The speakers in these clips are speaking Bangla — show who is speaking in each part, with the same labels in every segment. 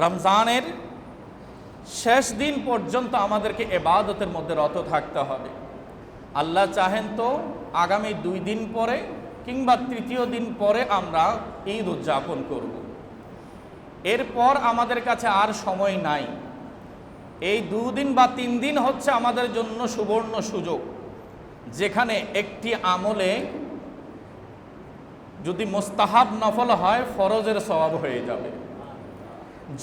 Speaker 1: রমজানের শেষ দিন পর্যন্ত আমাদেরকে এবাদতের মধ্যে রত থাকতে হবে। আল্লাহ চাহেন তো আগামী দুই দিন পরে কিংবা তৃতীয় দিন পরে আমরা ঈদ উদযাপন করব। এরপর আমাদের কাছে আর সময় নাই। এই দুদিন বা তিন দিন হচ্ছে আমাদের জন্য সুবর্ণ সুযোগ, যেখানে একটি আমলে যদি মোস্তাহাব নফল হয়, ফরজের স্বভাব হয়ে যাবে।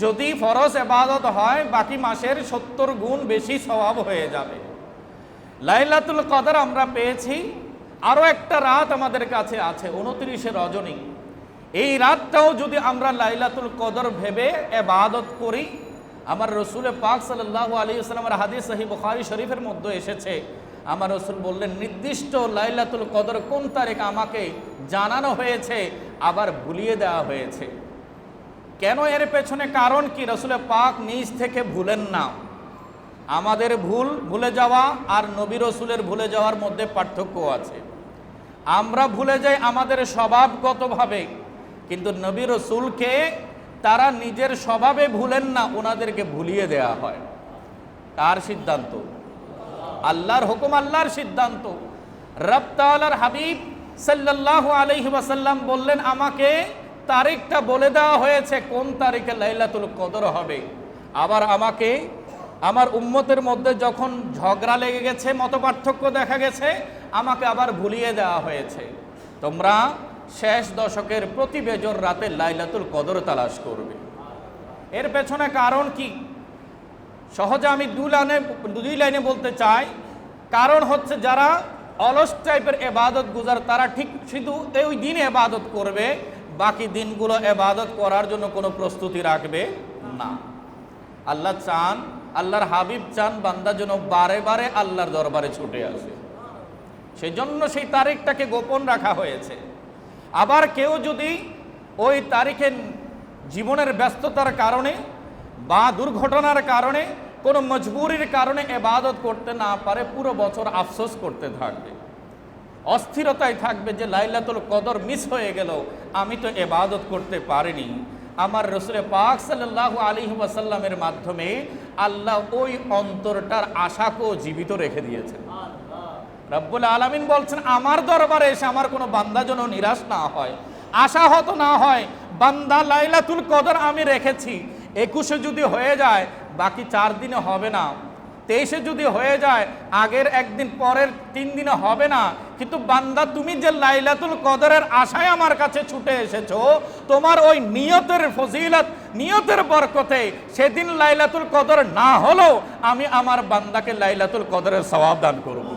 Speaker 1: যদি ফরজ এবাদত হয়, বাকি মাসের সত্তর গুণ বেশি স্বভাব হয়ে যাবে। লাইলাতুল কদর আমরা পেয়েছি। আরও একটা রাত আমাদের কাছে আছে, উনত্রিশে রজনী। এই রাতটাও যদি আমরা লাইলাতুল কদর ভেবে এবাদত করি, আমার রসুলে পাক সাল্লাহ আলী আসসালামের হাদিস সাহি বুখারি শরীফের মধ্যে এসেছে। আমার রসুল বললেন, নির্দিষ্ট লাইলাতুল কদর কোন তারিখ আমাকে জানানো হয়েছে, আবার ভুলিয়ে দেওয়া হয়েছে। কেন এর পেছনে কারণ কি? রসুলে পাক নিজ থেকে ভুলেন না। আমাদের ভুল ভুলে যাওয়া আর নবী রসুলের ভুলে যাওয়ার মধ্যে পার্থক্য আছে। আমরা ভুলে যাই আমাদের স্বভাবগতভাবে কিন্তু নবী রসুলকে তারা নিজের স্বভাবে ভুলেন না, ওনাদেরকে ভুলিয়ে দেয়া হয়। তার সিদ্ধান্ত? আল্লাহর হুকুম, আল্লাহর সিদ্ধান্ত। রপ্তালার হাবিব সাল্লাহ আলহি ওয়াসাল্লাম বললেন, আমাকে তারিখটা বলে দেওয়া হয়েছে, কোন তারিখে লাইলাতুল কদর হবে। আবার আমাকে, আমার উম্মতের মধ্যে যখন ঝগড়া লেগে গেছে মত পার্থক্য দেখা গেছে, আমাকে আবার ভুলিয়ে দেওয়া হয়েছে। তোমরা শেষ দশকের প্রতি বেজর রাতে লাইলাতুল কদর তালাশ করবে। এর পেছনে কারণ কি? সহজে আমি দু লাইনে, দুই লাইনে বলতে চাই। কারণ হচ্ছে যারা অলস টাইপের এবাদত গুজার, তারা ঠিক শুধু ওই দিন এবাদত করবে বাকি দিনগুলো এবাদত করার জন্য কোনো প্রস্তুতি রাখবে না। আল্লাহ চান, আল্লাহর হাবিব চান, বান্দা যেন বারে বারে আল্লাহর দরবারে ছুটে আসে। সেজন্য সেই তারিখটাকে গোপন রাখা হয়েছে। আবার কেউ যদি ওই তারিখে জীবনের ব্যস্ততার কারণে বা দুর্ঘটনার কারণে, কোনো মজবুরির কারণে এবাদত করতে না পারে, পুরো বছর আফসোস করতে থাকবে। অস্থিরতায় থাকবে যে লাইলাতুল কদর মিস হয়ে গেল, আমি তো এবাদত করতে পারিনি। আমার রসুলে পাক সাল্লাহ আলী ওয়াসাল্লামের মাধ্যমে আল্লাহ ওই অন্তরটার আশাকেও জীবিত রেখে দিয়েছেন। রব্বুল আলমিন বলছেন, আমার দরবারে এসে আমার কোনো বান্দা যেন নিরাশ না হয়, আশাহত না হয়, বান্দা লাইলাতুল কদর আমি রেখেছি, একুশে যদি হয়ে যায়, বাকি চার দিনে হবে না। তেইশে যদি হয়ে যায়, আগের একদিন পরের তিন দিনে হবে না। কিন্তু বান্দা, তুমি যে লাইলাতুল কদরের আশায় আমার কাছে ছুটে এসেছ, তোমার ওই নিয়তের ফজিলত, নিয়তের বরকতে সেদিন লাইলাতুল কদর না হলেও আমি আমার বান্দাকে লাইলাতুল কদরের সবাব দান করব।